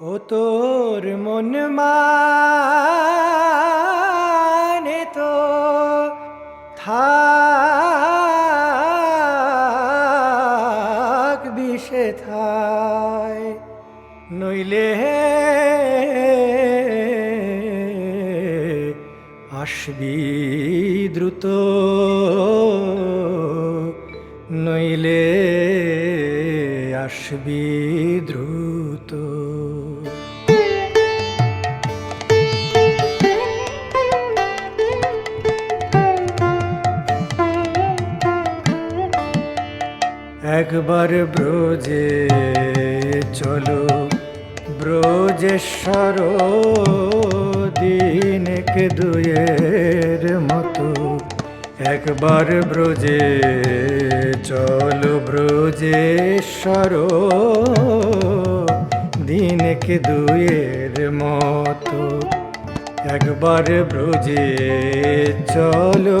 ও তোর মন মানে তো থাক বিষে থায় নইলে আসবি দ্রুত নইলে আসবি দ্রুত। একবার ব্রজে চলো ব্রজেশ্বর দিনকে দুয়ের মতো। একবার ব্রজে চলো ব্রজেশ্বর দিনকে দুয়ের মতো। একবার ব্রজে চলো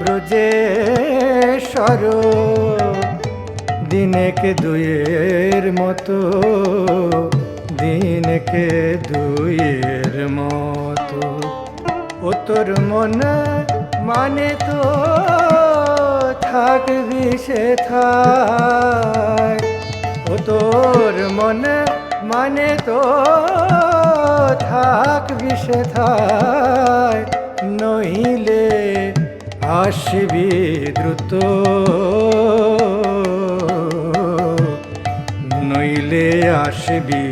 ব্রজেশ্বর দিনেকে দুয়ের মতো দিনেকে দুয়ের মতো। ও তোর মন মানে তো থাকবি সে থাক ও তোর মন মানে তো থাকবি সে থাক নইলে আসবি দ্রুত। নইলে আসবি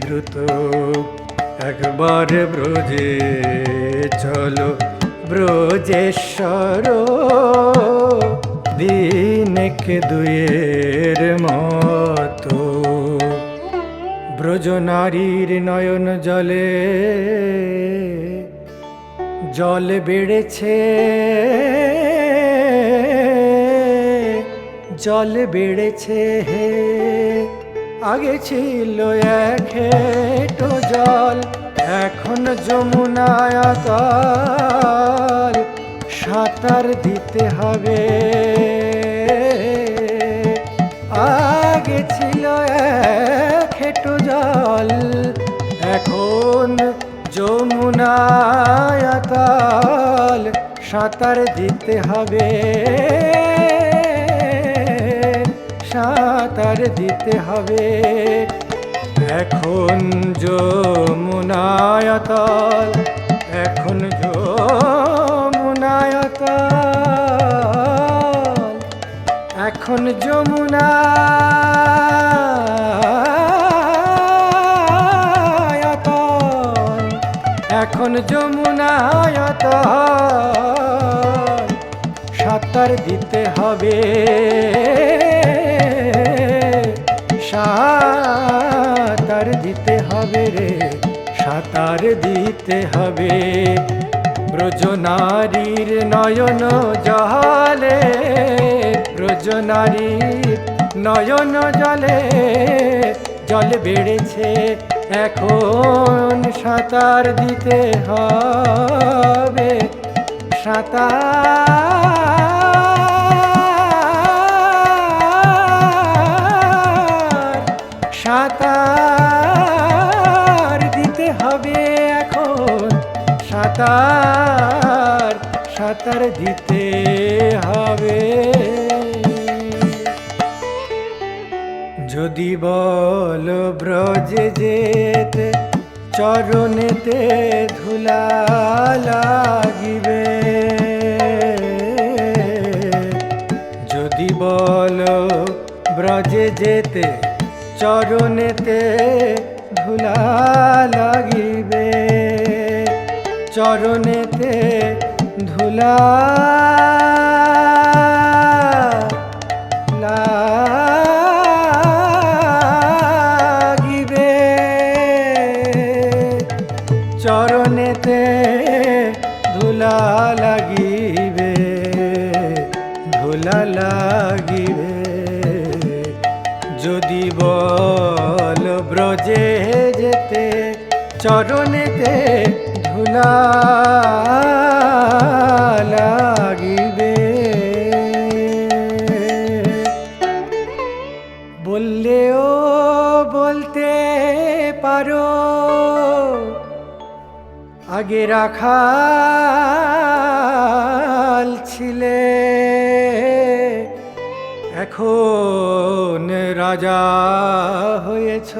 দ্রুত। একবার ব্রজে চলো, ব্রজেশ্বর। দিনেকে দুয়ের মতো। ব্রজ নারীর নয়ন জলে, জল বেড়েছে। জল বেড়েছে হে আগে ছিল এক হেঁটো জল, এখন যমুনায় সাঁতার দিতে হবে। আগে ছিল এক হেঁটো জল, এখন যমুনায় সাঁতার দিতে হবে। সাঁতার দিতে হবে। এখন যমুনায়তল এখন যমুনায়তল এখন যমুনা এখন যমুনায়ত সাঁতার দিতে হবে। সাঁতার দিতে হবে। ব্রজ নারীর নয়ন জলে ব্রজ নারীর নয়ন জলে, জল বেড়েছে এখন সাঁতার দিতে হবে। সাঁতার সাঁতার সাঁতার দিতে হবে। যদি বল ব্রজে যেতে, চরণেতে ধুলা লাগিবে। যদি বল ব্রজে যেতে, চরণেতে ধুলা চরণেতে ধুলা। লাগিবে। লাগিবে ধুলা লাগিবে। যদি যেতে চরণেতে ধুলা লাগিবে বললে ও বলতে পারো আগে রাখাল ছিলে এখন রাজা হয়েছ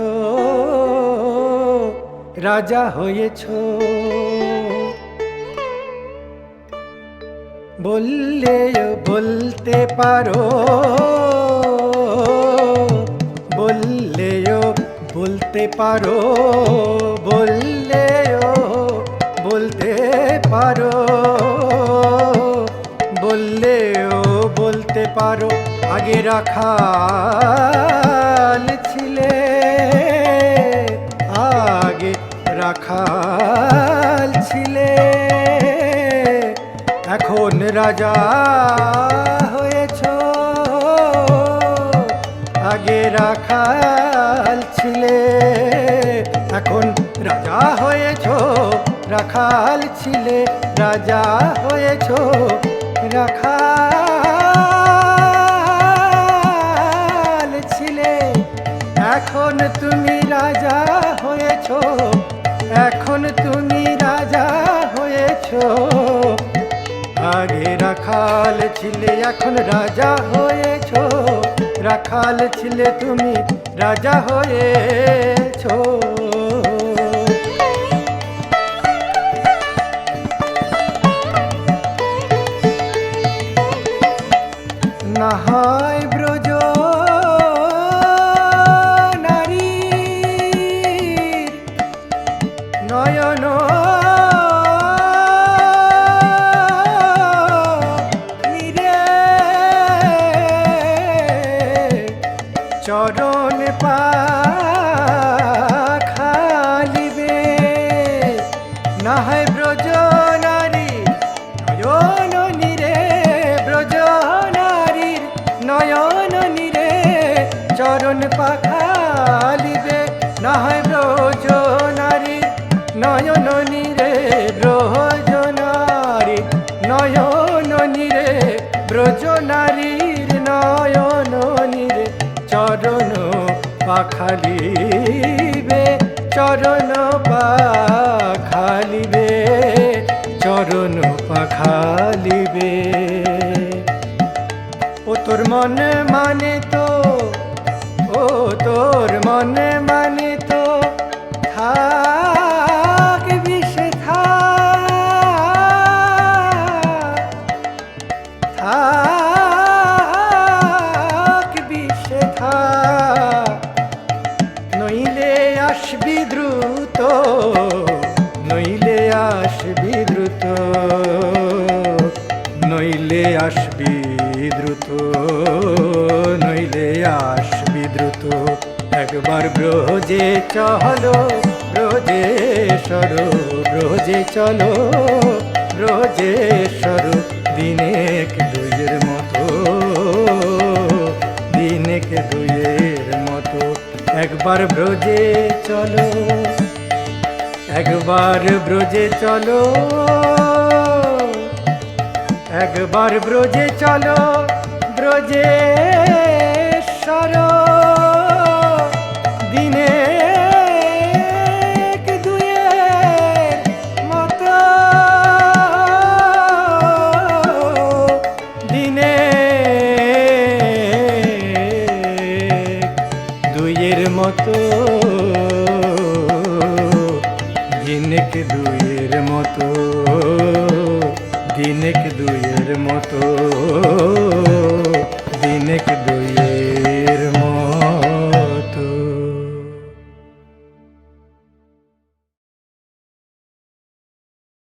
রাজা হয়েছ। বললেও বলতে পারো। বললেও বলতে পারো। বললেও বলতে পারো। বললেও বলতে পারো। আগে রাখাল ছিলে। আগে রাখাল ছিলে। রাজা হয়েছ, আগে রাখাল ছিলে, এখন রাজা হয়েছ, রাখাল ছিলে, রাজা হয়েছ, রাখাল ছিলে। এখন তুমি রাজা হয়েছ, এখন তুমি রাজা হয়েছ। আগে রাখাল ছিলে এখন রাজা হয়েছ। রাখাল ছিলে তুমি রাজা হয়েছ। না হয় নয়ন নীরে ব্রজ নারীর নয়ন নীরে ব্রজ নয়ন নীরে চরণ পাখালিবে চরণ পাখালিবে চরণ পাখালিবে ও তোর মন মানে তো, ও তোর মনে মানে ব্রজে চলো ব্রজে সরো ব্রজে চলো ব্রজে সরো। দিনেক দুইয়ের মতো, দিনেক দুইয়ের মতো। একবার ব্রজে চলো, একবার ব্রজে চলো, একবার ব্রজে চলো, ব্রজে সর। দিনেক দুইয়ের মতো দিনেক দুইয়ের মতো।